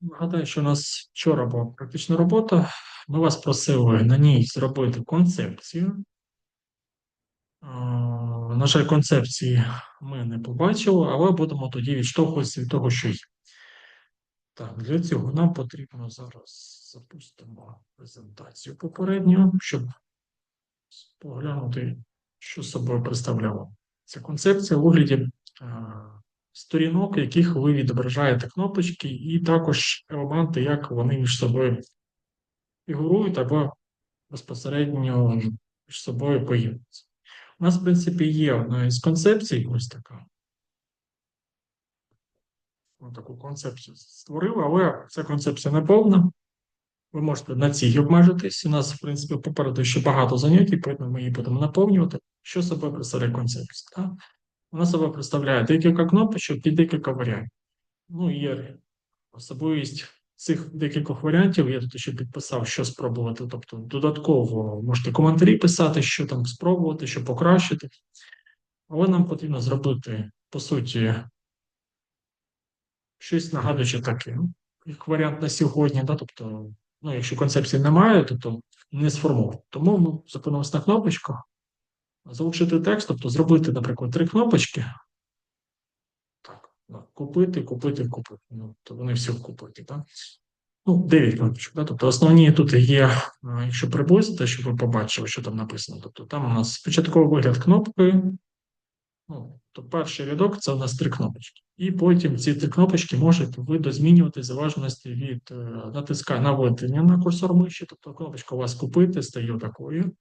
Нагадаю, що у нас вчора була практична робота. Ми вас просили на ній зробити концепцію. На жаль, концепції ми не побачили, але будемо тоді відштовхуватися від того, що є. Так, для цього нам потрібно зараз запустимо презентацію попередню, щоб поглянути, що собою представляла ця концепція у вигляді сторінок, яких ви відображаєте кнопочки, і також елементи, як вони між собою фігурують або безпосередньо між собою поєднуються. У нас, в принципі, є одна із концепцій, ось така. Ми таку концепцію створили, але ця концепція не повна. Ви можете на цій обмежитись. У нас, в принципі, попереду ще багато занять, і ми її будемо наповнювати. Що собою представляє концепція? Так? Вона себе представляє декілька кнопочок і декілька варіантів. Ну, є особливість цих декількох варіантів. Я тут ще підписав, що спробувати. Тобто, додатково можете коментарі писати, що там спробувати, що покращити. Але нам потрібно зробити, по суті, щось нагадуючи таке. Ну, Як варіант на сьогодні, да? тобто, ну, якщо концепції немає, то не сформовано. Тому ми зупинимося на кнопочках. Залишити текст, тобто зробити, наприклад, три кнопочки. Так, купити, купити, купити. Ну, то вони всі купити, так? Ну, 9 кнопочок, да? Тобто основні тут є, якщо приблизити, щоб ви побачили, що там написано. Тобто там у нас спочатковий вигляд кнопки. Ну, то перший рядок це у нас три кнопочки. І потім ці три кнопочки можуть видозмінювати в залежності від е, натиска наведення на курсор миші. Тобто кнопочка у вас купити стає такою.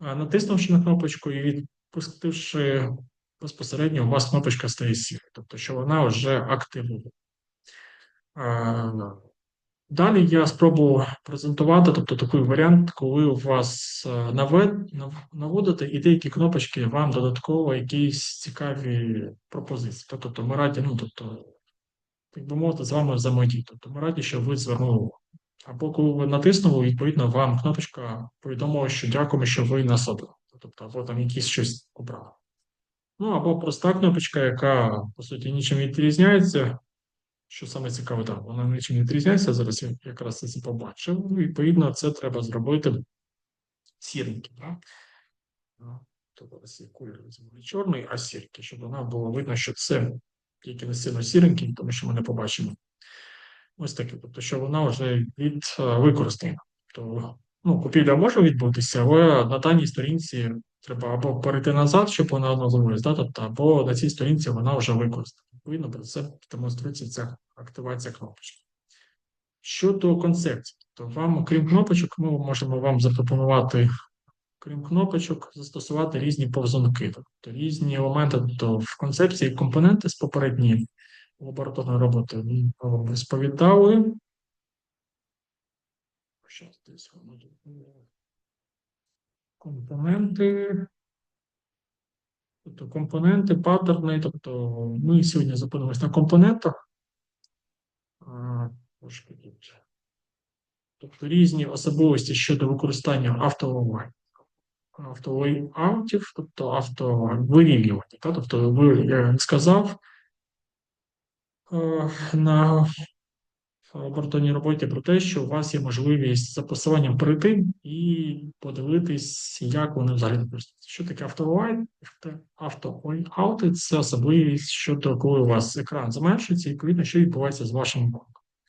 Натиснувши на кнопочку і відпустивши безпосередньо, у вас кнопочка стає сірою, тобто що вона вже активує. Далі я спробую презентувати, тобто такий варіант, коли у вас е, навед, нав- наводите і деякі кнопочки вам додатково якісь цікаві пропозиції. Тобто ми раді, ну тобто, так би мовити, з вами взаємодіяти. Тобто ми раді, що ви звернули. Або коли ви натиснули, відповідно, вам кнопочка повідомила, що дякуємо, що ви нас обрали. Тобто, або там якісь щось обрали. Ну, або проста кнопочка, яка, по суті, нічим відрізняється. Що саме цікаве, так, вона нічим не відрізняється. Зараз я якраз це побачив. Ну, Відповідно, це треба зробити сіреньким. Так? Ну, Тобто є колір не чорний, а сіренький, щоб вона було видно, що це тільки не сильно сіренький, тому що ми не побачимо. Ось таке, тобто, що вона вже від е, використана. Тобто, ну, купівля може відбутися, але на даній сторінці треба або перейти назад, щоб вона да? тобто, або на цій сторінці вона вже використана. Відповідно, про це демонструється ця активація кнопочки. Щодо концепції, то вам, окрім кнопочок, ми можемо вам запропонувати, крім кнопочок, застосувати різні повзунки, тобто різні елементи, тобто в концепції компоненти з попередньої лабораторної роботи ми вам розповідали. Щас десь воно. Компоненти. Тобто компоненти, паттерни. Тобто ми сьогодні зупинимось на компонентах. Трошки тут. Тобто різні особливості щодо використання автолайнів. Автолайаутів, тобто автовирівнювання. Тобто, ви, я не сказав, е, на лабораторній роботі про те, що у вас є можливість за посиланням перейти і подивитись, як вони взагалі використовуються. Що таке автолайн? Автоаути – це особливість щодо коли у вас екран зменшується, і відповідно, що відбувається з вашими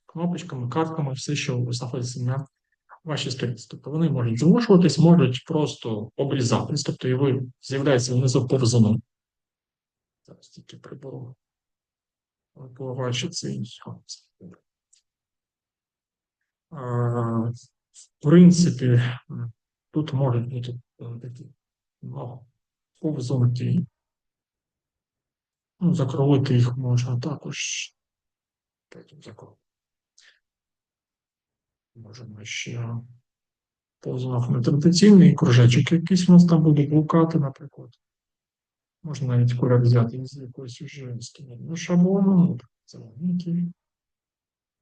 кнопочками, картками, все, що знаходиться на вашій сторінці. Тобто вони можуть змушуватись, можуть просто обрізатись, тобто і ви з'являється внизу повзуном. Зараз тільки прибору. Цей. А, В принципі, тут можуть бути е, такі ну, повзунки. Ну, закролити їх можна також. Потім закролити. Можемо ще повзунок не традиційний кружечок якийсь у нас там буде блукати, наприклад. Можна навіть кольор взяти з якогось уже ну, шаблону, це маленький.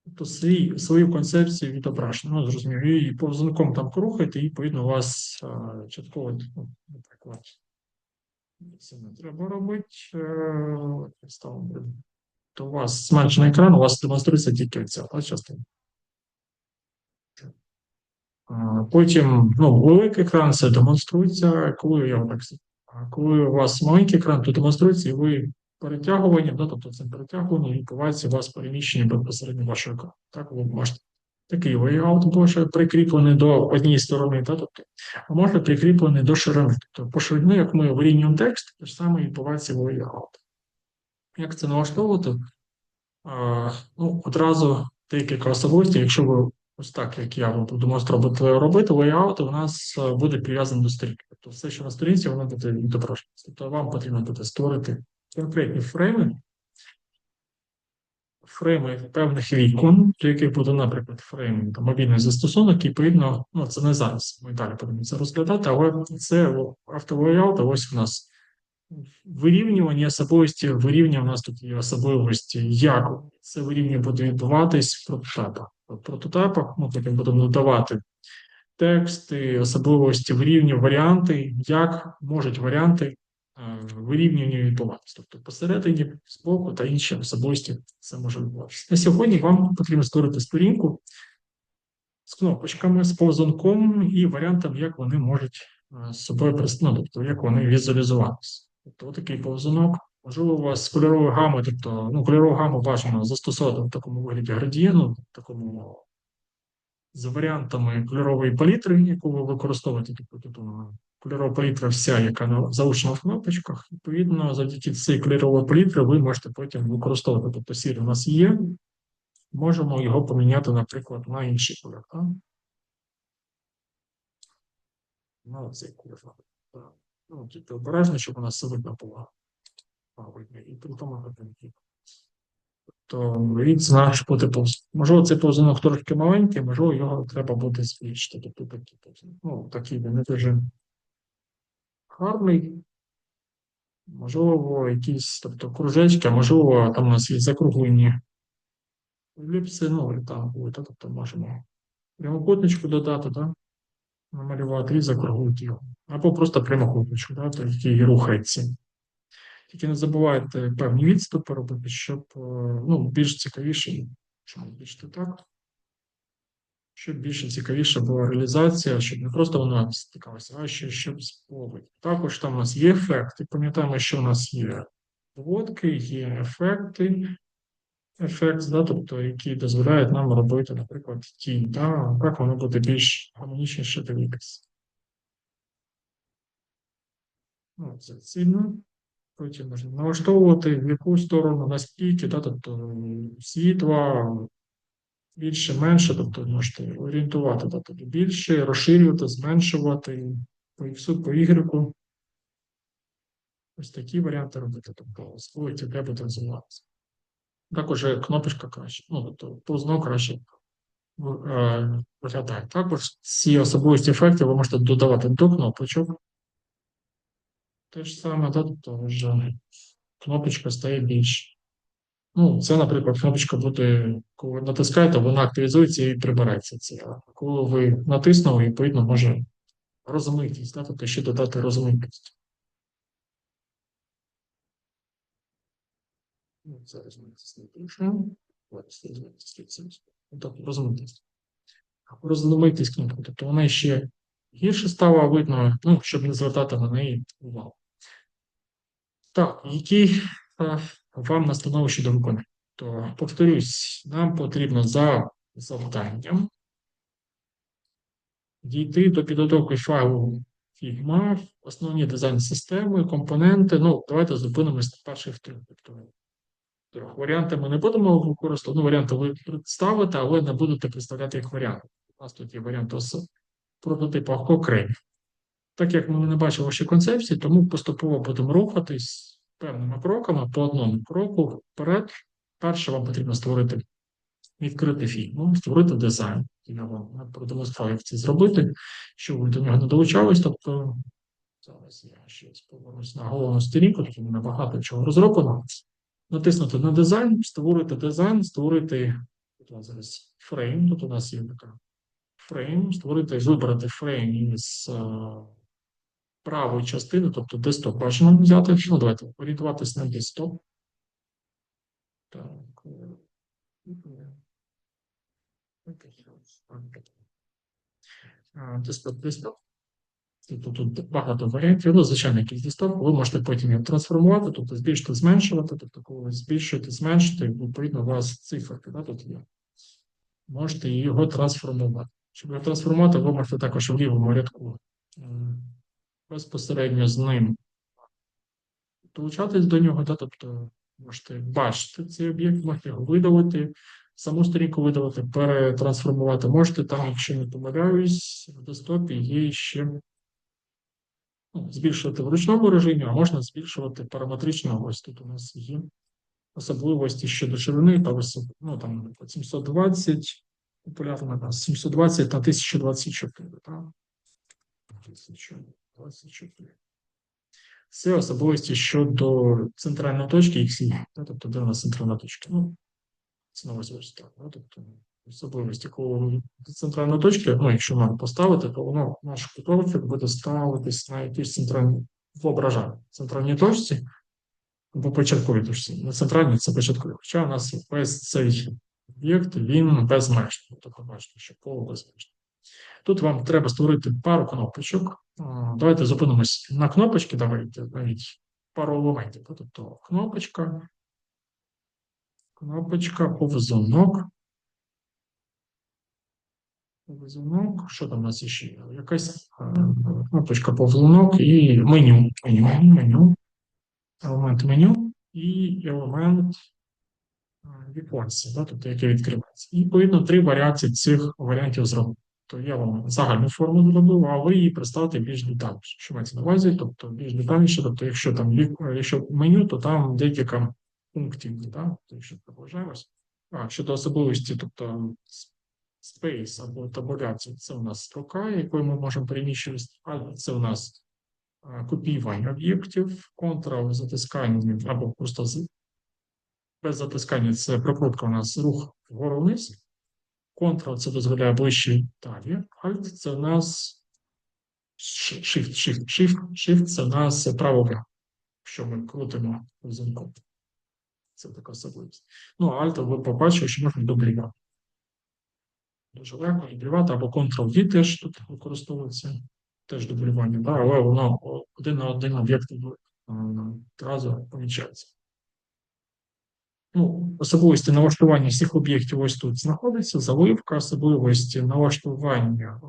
Тобто свій, свою концепцію відображено. Ну, зрозуміло, і повзунком там крухайте, і відповідно у вас а, частково, ну, наприклад, це не треба робити. Е, то у вас зменшений екран, у вас демонструється тільки ця частина. Потім ну, великий екран це демонструється, коли я так а коли у вас маленький екран, то демонструється, і ви перетягування, да, тобто це перетягування відбувається у вас переміщення безпосередньо вашого екрану. Так, ви можете такий layout може прикріплений до однієї сторони, да, тобто, а може прикріплений до ширини. Тобто по ширині, як ми вирівнюємо текст, те ж саме відбувається в layout. Як це налаштовувати? А, ну, Одразу декілька особливостей, якщо ви ось так, як я буду робити, робити, лейаути у нас е, буде прив'язані до сторінки. Тобто все, що на сторінці, воно буде відображено. Тобто вам потрібно буде створити конкретні фрейми, фрейми певних вікон, до яких буде, наприклад, фрейм там, мобільний застосунок, і відповідно, ну це не зараз. Ми далі будемо це розглядати, але це автолейаут, ось у нас вирівнювання особливості, вирівнювання у нас тут є особливості, як це вирівнювання буде відбуватись в прототипах. Прототипах ми потім будемо додавати тексти, особливості вирівнювання, варіанти, як можуть варіанти е, вирівнювання відбуватися. Тобто посередині, збоку та інші особливості це може відбуватися. На сьогодні вам потрібно створити сторінку з кнопочками, з повзунком і варіантом, як вони можуть е, з собою представити, тобто як вони візуалізуватися. Тобто такий повзунок. Можливо, у вас кольорова гама, тобто ну, кольорову гаму бажано застосовувати в такому вигляді градієнту, такому з варіантами кольорової палітри, яку ви використовуєте. Тобто тут кольорова палітра вся, яка залучена в кнопочках. Відповідно, завдяки цієї кольорової палітри ви можете потім використовувати. Тобто сір у нас є, можемо його поміняти, наприклад, на інший кольор. На цей кольор. Ну, тільки обережно, щоб у нас все видно було. І при тому годинки. То від наш бути повз. Можливо, цей повзунок трошки маленький, можливо, його треба буде збільшити. Тобто такий. Ну, такий він не дуже гарний. Можливо, якісь, тобто кружечки, а можливо, там у нас є закруглені еліпси, ну, і там буде, тобто можемо прямокутничку додати, так? намалювати і закруглити його. Або просто прямокутничку, да, який рухається. Тільки не забувайте певні відступи робити, щоб ну, більш цікавіше, чому більше так, щоб більше цікавіше була реалізація, щоб не просто вона стикалася, а ще щоб сповідь. Також там у нас є ефекти. Пам'ятаємо, що у нас є доводки, є ефекти, ефект, да, тобто, який дозволяє нам робити, наприклад, тінь, да, як воно буде більш гармонічніше дивитися. Ну, це цінно. Потім налаштовувати в яку сторону, наскільки, да, тобто світла більше, менше, тобто можете орієнтувати, да, тобто більше, розширювати, зменшувати по X, по Y. Ось такі варіанти робити, тобто де буде розвиватися. Також кнопочка краще, ну, тобто повзно краще е, виглядає. Також ці особливості ефекти ви можете додавати до кнопочок. Те ж саме, тобто вже кнопочка стає більш. Ну, це, наприклад, кнопочка буде, коли ви натискаєте, вона активізується і прибирається. Це. А коли ви натиснули, відповідно, може розмитість, да, тобто ще додати розмитість. Ну, зараз ми це напишемо. Ось, розмитість. Тобто розмитість. Розмитість кнопки. Тобто вона ще гірше стала видно, ну, щоб не звертати на неї увагу. Так, які е, вам настанови щодо виконання? То, повторюсь, нам потрібно за завданням дійти до підготовки файлу Figma, основні дизайн-системи, компоненти. Ну, давайте зупинимось на перших трьох. Тобто, варіанти ми не будемо використовувати. Ну, варіанти ви представите, але не будете представляти як варіанти. У нас тут є варіанти з прототипах окремі. Так як ми не бачимо ще концепції, тому поступово будемо рухатись певними кроками по одному кроку вперед. Перше, вам потрібно створити відкритий фільм, створити дизайн. Я вам продемонструю, як це зробити, щоб ви до нього не долучались. Тобто, зараз я ще повернусь на головну сторінку, тут мене багато чого розроблено. Натиснути на дизайн, створити дизайн, створити зараз фрейм. Тут у нас є така фрейм, створити, вибрати фрейм із правої частини, тобто десктоп бажано взяти. Ну, давайте орієнтуватися на десктоп. Так. А, Десктоп, десктоп. Тобто тут багато варіантів, ну, звичайно, якийсь десктоп, ви можете потім його трансформувати, тобто збільшити, зменшувати, тобто коли ви зменшити, відповідно, у вас циферки, да, тут є. Можете його трансформувати. Щоб його трансформувати, ви можете також в лівому рядку безпосередньо з ним долучатись до нього, да, тобто можете бачити цей об'єкт, можете його видалити, саму сторінку видалити, перетрансформувати. Можете там, якщо не помиляюсь, в десктопі є ще ну, збільшувати в ручному режимі, а можна збільшувати параметрично. Ось тут у нас є особливості щодо ширини та висоти. Ну там наприклад, 720, популярно да, 720 на 1024. Так? 1024. Це особливості щодо центральної точки XY, да, тобто де у нас центральна точка. Ну, це новий так, да, тобто особливості, коли центральної точки, ну, якщо нам поставити, то воно наш кутовчик буде ставитись на якійсь центральній воображанні. Центральній точці або початковій точці. На центральній це початкові. Хоча у нас весь цей об'єкт, він безмежний. Тобто, побачите, що поле безмежне. Тут вам треба створити пару кнопочок. Давайте зупинимось на кнопочки, давайте навіть пару елементів. Тобто кнопочка, кнопочка, повзунок. Повзунок, що там у нас ще? є? Якась е, кнопочка повзунок і меню. Меню, меню, елемент меню і елемент е, віконця, да, тобто яке відкривається. І відповідно три варіації цих варіантів зробити. То я вам загальну форму зробив, а ви її представте більш детальніше. Що мається на увазі, тобто більш детальніше, тобто, якщо там якщо меню, то там декілька пунктів, да? Тобто, якщо продовжаємось. А щодо особливості, тобто space або табуляція, це у нас строка, якою ми можемо переміщуватися, а це у нас копіювання об'єктів, контрол затискання або просто без затискання це прокрутка у нас рух вгору вниз. Ctrl це дозволяє ближче далі. Alt це у нас Shift, Shift, Shift, Shift це у нас право вліво, що ми крутимо замком. Це така особливість. Ну, Alt ви побачили, що можна дублювати. Дуже легко дублювати, або Ctrl-V теж тут використовується, теж дублювання, да, але воно один на один об'єкт е, одразу помічається. Ну, особливості налаштування всіх об'єктів ось тут знаходиться, заливка, особливості налаштування.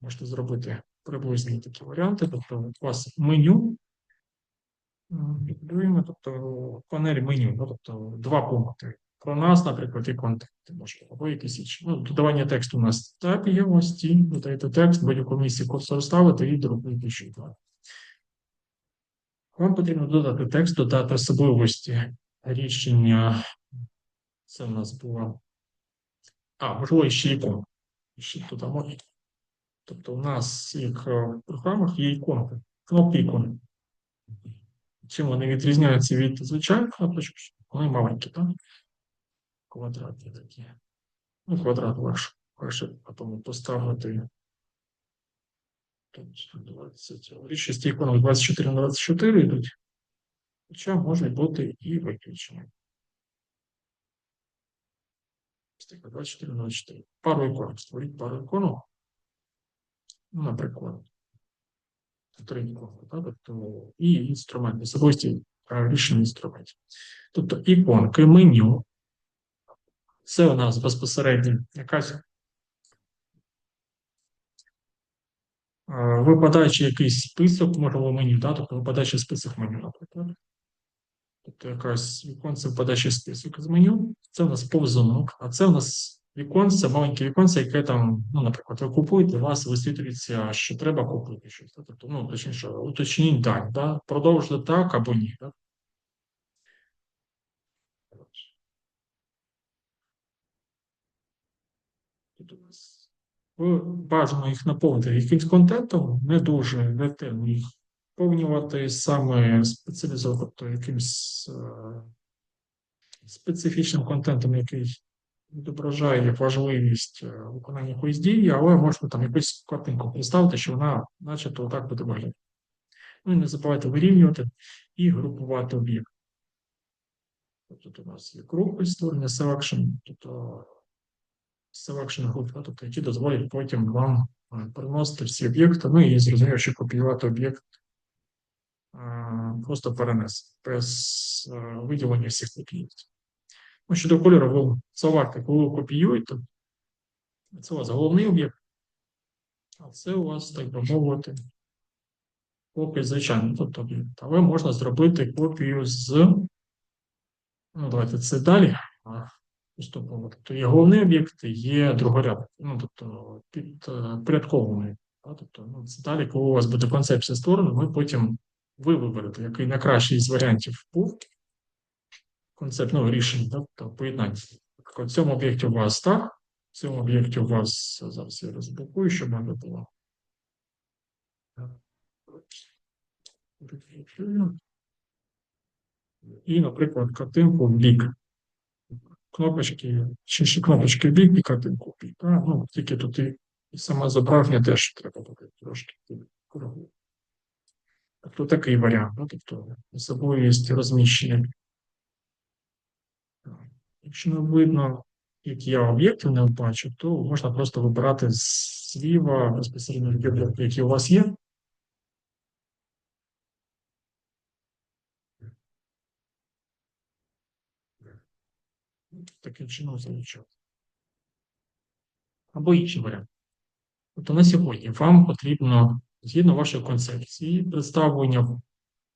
Можете зробити приблизні такі варіанти. Тобто у вас меню, тобто панель меню, ну, тобто два пункти. Про нас, наприклад, і контакти, можливо, або якісь інші. Ну, додавання тексту у нас так є, ось ті, додаєте текст, будь-яку місці курсор ставити і зробити ще два. Вам потрібно додати текст, додати особливості рішення. Це в нас було. А, можливо, ще іконка. Ще додамо. Тобто у нас їх в е, програмах є іконки, кнопки ікони. Чим вони відрізняються від звичайних кнопочок? Вони маленькі, так? Квадратні такі. Ну, квадрат легше. Легше потім поставити. Тут 20. Більшість іконок 24 на 24 йдуть. Хоча може бути і виключення. 24, 24, 24. Пару іконок. Створіть пару іконок. Ну, наприклад, три іконки, так? Тобто, і інструменти, особисті рішення інструментів. Тобто іконки, меню. Це у нас безпосередньо якась. Випадаючи якийсь список, можливо, меню, да? тобто випадаючи список меню, наприклад. Тобто якась віконце випадаючий список з меню. Це у нас повзунок, а це у нас віконце, маленьке віконце, яке там, ну, наприклад, ви купуєте, у вас висвітлюється, що треба купити щось. Тобто, ну, точніше, уточніть дані, да? продовжити так або ні. Да? Тут у нас бажано їх наповнити якимсь контентом, не дуже ретельно їх наповнювати саме спеціалізовано, тобто якимсь е, специфічним контентом, який відображає важливість е, виконання якоїсь дії, але можна там якусь картинку представити, що вона начебто отак буде виглядати. Ну і не забувайте вирівнювати і групувати об'єкт. Тут у нас є групи створення selection, тобто selection груп, тобто які дозволять потім вам е, переносити всі об'єкти, ну і зрозуміло, що копіювати об'єкт просто перенес без е, виділення всіх об'єктів. Ну, щодо ви заварте, коли ви копіюєте, це у вас головний об'єкт, а це у вас, так би мовити, копія звичайно, тобто об'єкт. Але можна зробити копію з. Ну, давайте це далі. Поступово. Тобто є головний об'єкт, є другорядний, ну, тобто підпорядкований. Тобто, ну, це далі, коли у вас буде концепція створена, ви потім ви виберете, який найкращий з варіантів був концепт, ну, рішень, да? тобто поєднання. В цьому об'єкті у вас так, в цьому об'єкті у вас зараз я розблокую, щоб воно було. І, наприклад, картинку в бік. Кнопочки, чи ще кнопочки в бік і картинку в бік. Ну, тільки тут і, і саме зображення теж треба трошки коригувати. Тобто такий варіант, ну, тобто особливість розміщення. Якщо не видно, які я об'єкти не бачу, то можна просто вибирати зліва безпосередньо об'єкти, які у вас є. Таким чином залучати. Або інший варіант. Тобто на сьогодні вам потрібно, згідно вашої концепції, представлення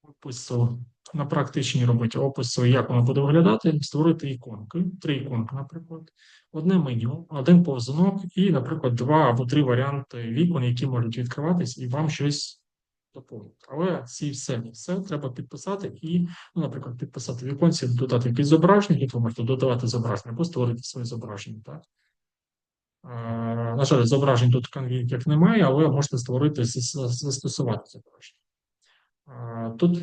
опису на практичній роботі опису, як воно буде виглядати, створити іконки, три іконки, наприклад, одне меню, один повзунок і, наприклад, два або три варіанти вікон, які можуть відкриватись, і вам щось доповнити. Але ці все, все треба підписати і, ну, наприклад, підписати в іконці, додати якісь зображення, які ви можете додавати зображення, або створити своє зображення. Так? На жаль, зображень тут як немає, але можете створити застосувати зображення. Тут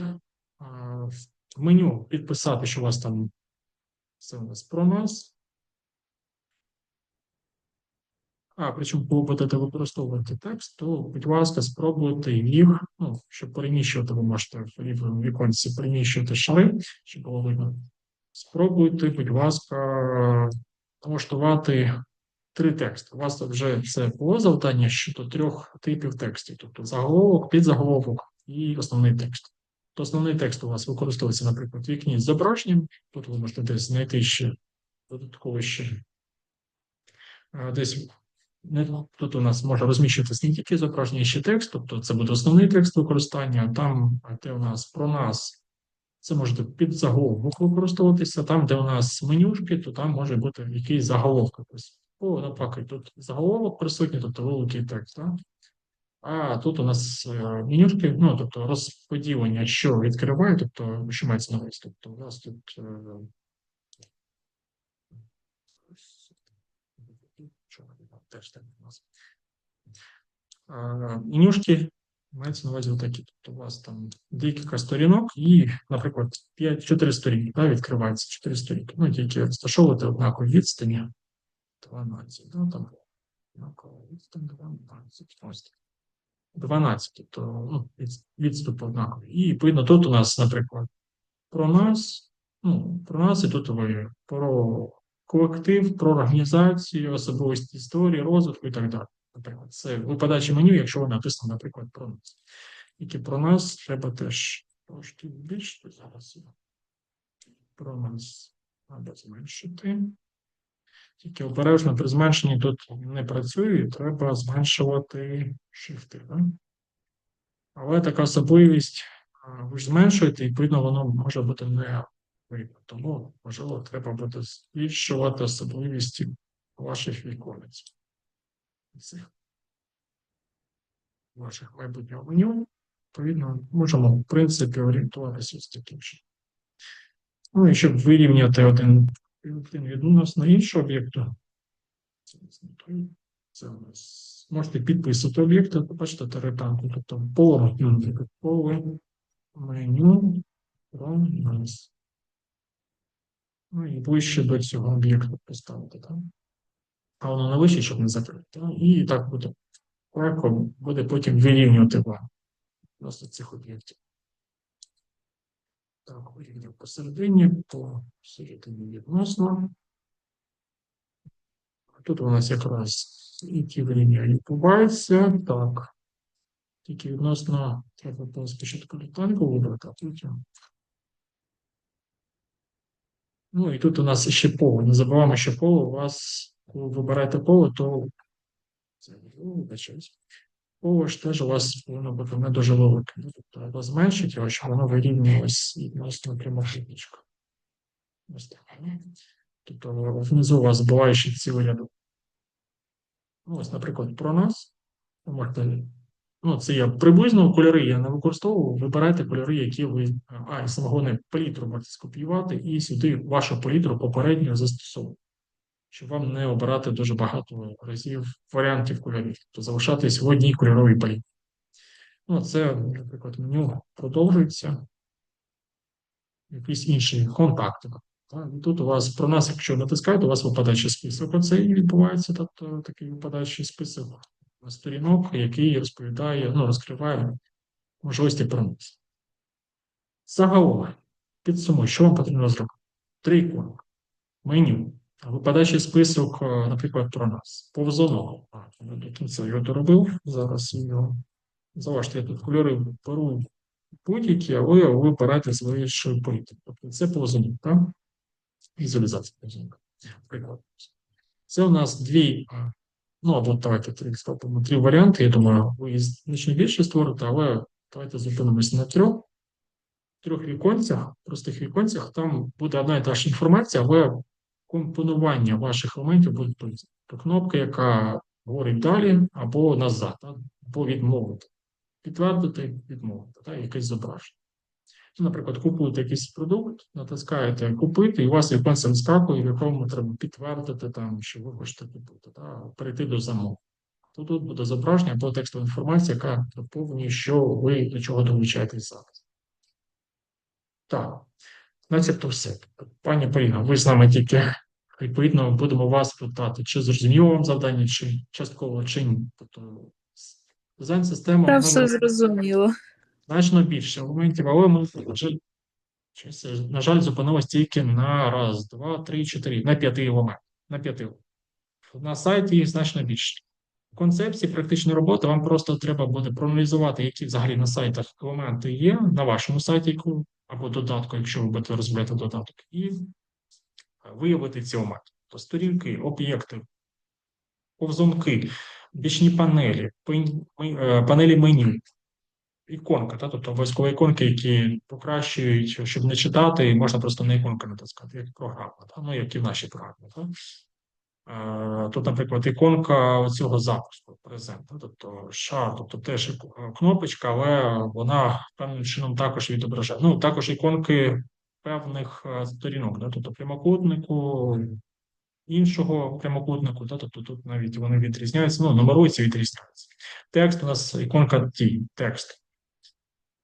в меню підписати, що у вас там це у нас про нас. А, причому, коли будете використовувати текст, то, будь ласка, спробуйте їх, ну, щоб переміщувати, ви можете в лівому віконці переміщувати шари, щоб було видно. Спробуйте, будь ласка, налаштувати три тексти. У вас вже це було завдання щодо трьох типів текстів, тобто заголовок, підзаголовок і основний текст. То основний текст у вас використовується, наприклад, в вікні з зображенням. Тут ви можете десь знайти ще додатково ще десь тут у нас може розміщуватися не тільки зображення, ще текст, тобто це буде основний текст використання. Там, де у нас про нас, це може під заголовок використовуватися. Там, де у нас менюшки, то там може бути якийсь заголовок. О, наприклад, тут заголовок присутній, тобто великий текст. Так? А тут у нас е, менюшки, ну, тобто розподілення, що відкриває, тобто, що мається на увазі. Тобто у нас тут. Теж так у нас. Менюшки мається на увазі отакі. Тобто у вас там декілька сторінок і, наприклад, 5-4 сторінки, да, відкривається 4 сторінки. Ну, тільки розташовувати однакові відстані. 12, да, там однаково відстань 12. Ось. 12, то ну, відступ однаковий. І відповідно тут у нас, наприклад, про нас, ну, про нас і тут ви про колектив, про організацію, особливості історії, розвитку і так далі. Наприклад, це у подачі меню, якщо ви написано, наприклад, про нас. Тільки про нас треба теж трошки більше зараз. Про нас треба зменшити. Тільки обережно при зменшенні тут не працює, треба зменшувати шифти. Да? Але така особливість, ви ж зменшуєте, і відповідно, воно може бути не видно. Тому, можливо, треба буде збільшувати особливості ваших віконець. Ваших майбутнього меню. Відповідно, можемо, в принципі, орієнтуватися з таким. Ну і щоб вирівняти один відносно іншого об'єкту. Це у нас можете підписувати об'єкти, бачите, таританку, тобто поле, поле меню про нас. Ну і ближче до цього об'єкту поставити, так? А воно не вище, щоб не закрити. І так буде легко буде потім вирівнювати вам просто цих об'єктів. Так, вирівняв посередині, посередині відносно. Тут у нас якраз і які вирівняння відбуваються. Так. Тільки відносно треба було спочатку літанку вибрати, а потім. Ну і тут у нас ще поле. Не забуваємо, що поле у вас, коли вибираєте поле, то це вибачаюсь. Ж теж у вас повинно бути не дуже велике. Тобто треба зменшити його, щоб воно вирівнювалось відносно прямокутничка. Ось так. Тобто внизу у вас буває ще цілий рядок. Ну, ось, наприклад, про нас. Ну, це я приблизно кольори я не використовував. Вибирайте кольори, які ви. А, і самого не палітру можете скопіювати, і сюди вашу палітру попередньо застосовувати. Щоб вам не обирати дуже багато разів варіантів кольорів, тобто залишатись в одній кольоровій палітрі. Ну, це, наприклад, меню продовжується. Якісь інші контакти. Так, Тут у вас про нас, якщо натискаєте, у вас випадаючий список. Оце і відбувається, тобто такий випадаючий список сторінок, який розповідає, ну, розкриває можливості переносу. Загалом, підсумую, що вам потрібно зробити? Три іконки. Меню. Випадаючий список, е, наприклад, про нас. Повзоного. Я До кінця його доробив. Зараз його. Заважте, я тут кольори беру будь-які, але ви обираєте з вищою політикою. Тобто це повзонок, так? Візуалізація повзонка. Приклад. Це у нас дві Ну, або давайте три спробуємо три варіанти. Я думаю, ви значно більше створите, але давайте зупинимося на трьох. Трьох віконцях, простих віконцях, там буде одна і та ж інформація, але компонування ваших елементів різне. Тобто кнопка, яка говорить далі, або назад, або відмовити. Підтвердити, відмовити, так? якесь зображення. Наприклад, купуєте якийсь продукт, натискаєте купити, і у вас віконце вискакує, в якому треба підтвердити, там, що ви хочете купити, та, перейти до замовлення. То тут буде зображення або текстова інформація, яка доповнює, що ви до чого долучаєтесь зараз. Так, начебто все. Пані Поліна, ви з нами тільки відповідно будемо вас питати, чи зрозуміло вам завдання, чи частково, чи ні. Тобто дизайн система Та все зрозуміло. значно більше елементів, але ми, на жаль, на жаль, зупинилось тільки на раз, два, три, чотири, на п'яти елементах. На п'яти. На сайті їх значно більше. В концепції практичної роботи вам просто треба буде проаналізувати, які взагалі на сайтах елементи є, на вашому сайті, або додатку, якщо ви будете розробляти додаток, і виявити ці елементи. То сторінки, об'єкти, повзунки, бічні панелі, е, панелі меню, іконка, та, тобто обов'язково іконки, які покращують, щоб не читати, і можна просто на іконку натискати, як програма, та, ну, як і в нашій програмі. Та. Е, Тут, наприклад, іконка цього запуску презента, тобто шар, тобто теж кнопочка, але вона певним чином також відображає. Ну, також іконки певних е, сторінок, да, тобто прямокутнику, іншого прямокутнику, да, тобто тут навіть вони відрізняються, ну, нумеруються, відрізняються. Текст у нас іконка Т, текст.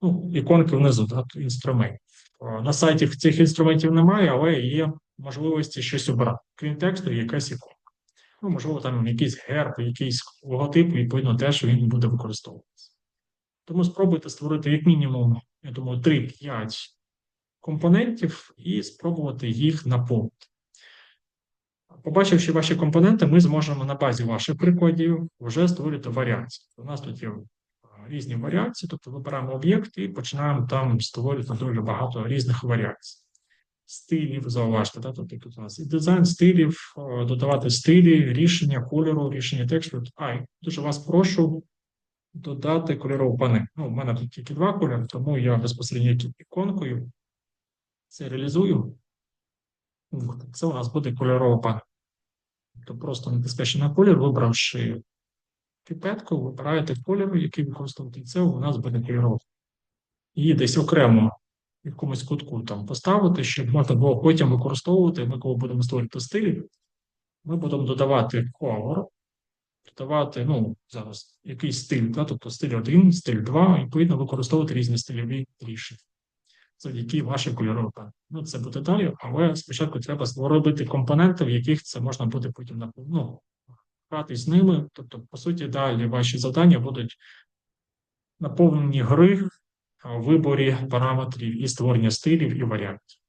Ну, іконки внизу, да, інструмент. Е, На сайті цих інструментів немає, але є можливості щось обрати. Крім тексту, якась іконка. Ну, можливо, там якийсь герб, якийсь логотип, відповідно, теж він буде використовуватися. Тому спробуйте створити як мінімум, я думаю, 3-5 компонентів і спробувати їх наповнити. Побачивши ваші компоненти, ми зможемо на базі ваших прикладів вже створити варіації. У нас тут є різні варіації, тобто вибираємо об'єкт і починаємо там створювати дуже багато різних варіацій. Стилів, зауважте, да? тобто тут у нас і дизайн стилів, додавати стилі, рішення кольору, рішення тексту. А, і дуже вас прошу додати кольорову панель. Ну, у мене тут тільки два кольори, тому я безпосередньо іконкою це реалізую. Це у нас буде кольорова панель. Тобто просто натискаючи на колір, вибравши піпетку, вибираєте кольор, який використовуєте, і це у нас буде кольорова. Її десь окремо в якомусь кутку там поставити, щоб можна було потім використовувати. Ми, коли будемо створювати стилі, ми будемо додавати колор, додавати, ну, зараз якийсь стиль, да? тобто стиль 1, стиль 2, і відповідно використовувати різні стильові рішення. Завдяки вашій кольоровій панелі. Ну, це буде далі, але спочатку треба робити компоненти, в яких це можна буде потім ну, грати з ними. Тобто, по суті, далі ваші завдання будуть наповнені гри виборі параметрів і створення стилів і варіантів.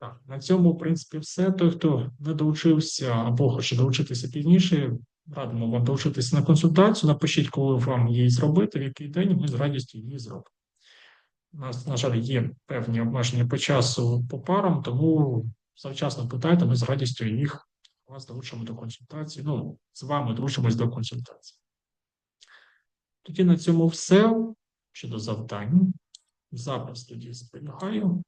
Так, на цьому, в принципі, все. Той, хто не доучився або хоче доучитися пізніше, радимо вам доучитися на консультацію. Напишіть, коли вам її зробити, в який день ми з радістю її зробимо. У нас, на жаль, є певні обмеження по часу по парам, тому завчасно питайте, ми з радістю їх вас долучимо до консультації. Ну, з вами долучимось до консультації. Тоді на цьому все щодо завдань. Запис тоді зберігаю.